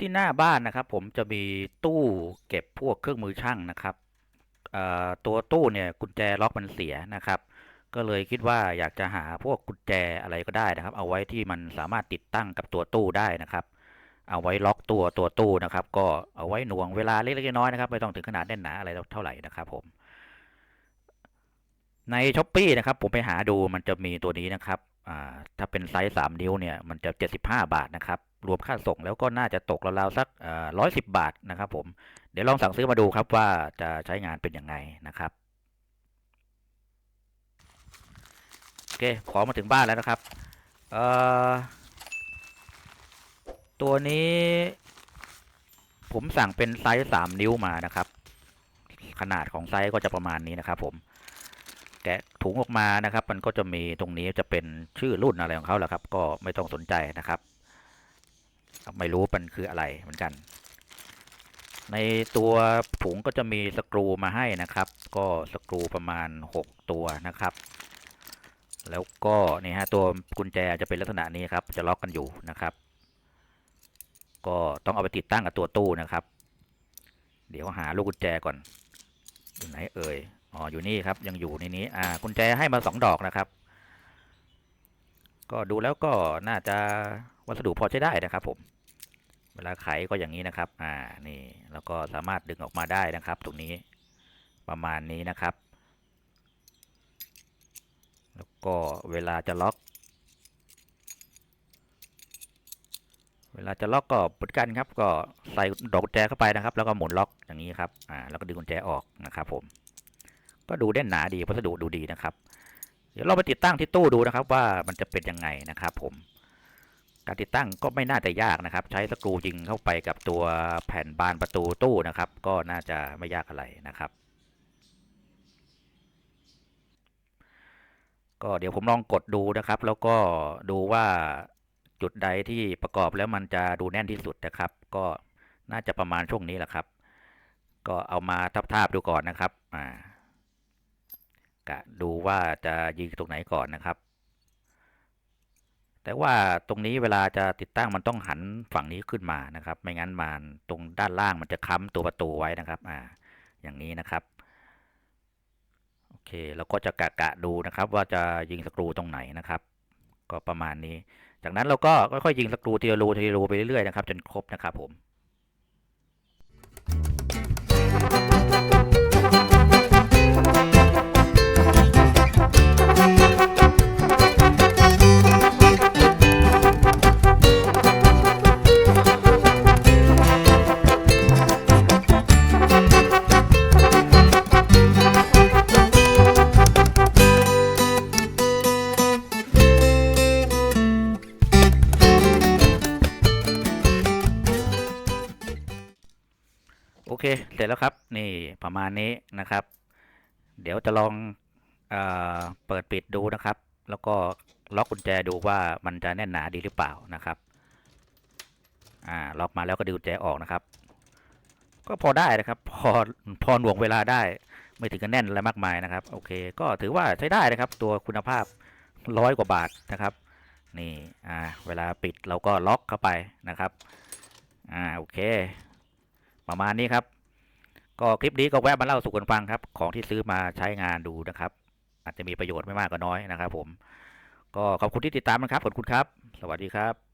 ที่หน้าบ้านนะครับ ผมจะมีตู้เก็บพวกเครื่องมือช่างนะครับตัวตู้เนี่ยกุญแจล็อกมันเสียนะครับ ก็เลยคิดว่าอยากจะหาพวกกุญแจอะไรก็ได้นะครับ เอาไว้ที่มันสามารถติดตั้งกับตัวตู้ได้นะครับ เอาไว้ล็อกตัวตัวตู้นะครับ ก็เอาไว้หน่วงเวลาเล็กๆน้อยๆนะครับไม่ต้องถึงขนาดแน่นหนาอะไรเท่าไหร่นะครับ ผม ในช้อปปีนะครับ ผมไปหาดูมันจะมีตัวนี้นะครับถ้าเป็นไซส์3นิ้วเนี่ย มันจะ75บาทนะครับ รวมค่าส่งแล้วก็น่าจะตกราวๆสักร้อยสิบาทนะครับผมเดี๋ยวลองสั่งซื้อมาดูครับว่าจะใช้งานเป็นยังไงนะครับโอเคของมาถึงบ้านแล้วนะครับตัวนี้ ผมสั่งเป็นไซส์สามนิ้วมานะครับ ขนาดของไซส์ก็จะประมาณนี้นะครับ ผมแกะถุงออกมานะครับ มันก็จะมีตรงนี้จะเป็นชื่อรุ่นอะไรของเขาแหละครับ ก็ไม่ต้องสนใจนะครับ ไม่รู้มันคืออะไรเหมือนกัน ในตัวถุงก็จะมีสกรูมาให้นะครับ ก็สกรูประมาณ 6 ตัวนะครับ แล้วก็นี่ฮะตัวกุญแจจะเป็นลักษณะนี้ครับ จะล็อกกันอยู่นะครับ ก็ต้องเอาไปติดตั้งกับตัวตู้นะครับ เดี๋ยวหาลูกกุญแจก่อนอยู่ไหนเอ่ยอ๋ออยู่นี่ครับ ยังอยู่ในนี้ อ่ากุญแจให้มาสองดอกนะครับ ก็ดูแล้วก็น่าจะวัสดุพอใช้ได้นะครับผม วลาไขก็อย่างนี้นะครับ อ่า นี่ แล้วก็สามารถดึงออกมาได้นะครับ ตรงนี้ ประมาณนี้นะครับ แล้วก็เวลาจะล็อก เวลาจะล็อกก็เหมือนกันครับ ก็ใส่ดอกกุญแจเข้าไปนะครับ แล้วก็หมุนล็อกอย่างนี้ครับ อ่า แล้วก็ดึงกุญแจออกนะครับ ผม ก็ดูแน่นหนาดี วัสดุดูดีนะครับ เดี๋ยวเราไปติดตั้งที่ตู้ดูนะครับ ว่ามันจะเป็นยังไงนะครับ ผม การติดตั้งก็ไม่น่าจะยากนะครับ ใช้สกรูยิงเข้าไปกับตัวแผ่นบานประตูตู้นะครับ ก็น่าจะไม่ยากอะไรนะครับ ก็เดี๋ยวผมลองกดดูนะครับ แล้วก็ดูว่าจุดใดที่ประกอบแล้วมันจะดูแน่นที่สุดนะครับ ก็น่าจะประมาณช่วงนี้แหละครับ ก็เอามาทับๆดูก่อนนะครับอ่ากะดูว่าจะยิงตรงไหนก่อนนะครับ แต่ว่าตรงนี้เวลาจะติดตั้งมันต้องหันฝั่งนี้ขึ้นมานะครับ ไม่งั้นมันตรงด้านล่างมันจะค้ำตัวประตูไว้นะครับอ่าอย่างนี้นะครับโอเคเราก็จะกะกะดูนะครับ ว่าจะยิงสกรูตรงไหนนะครับ ก็ประมาณนี้ จากนั้นเราก็ค่อยๆยิงสกรูทีละรูทีละรูไปเรื่อยๆนะครับจนครบนะครับผม เค เสร็จแล้วครับ นี่ประมาณนี้นะครับ เดี๋ยวจะลองเอเปิดปิดดูนะครับ แล้วก็ล็อกกุญแจดูว่ามันจะแน่นหนาดีหรือเปล่านะครับ อ่า ล็อกมาแล้วก็ดึงกุญแจออกนะครับ ก็พอได้นะครับ พอพอหน่วงเวลาได้ ไม่ถึงกับแน่นอะไรมากมายนะครับ โอเค ก็ถือว่าใช้ได้นะครับ ตัวคุณภาพร้อยกว่าบาทนะครับ นี่ อ่า เวลาปิดเราก็ล็อกเข้าไปนะครับ อ่า โอเค ประมาณนี้ครับ ก็คลิปนี้ก็แวะมาเล่าสู่กันฟังครับ ของที่ซื้อมาใช้งานดูนะครับ อาจจะมีประโยชน์ไม่มากก็น้อยนะครับ ผม ก็ขอบคุณที่ติดตามนะครับขอบคุณครับ สวัสดีครับ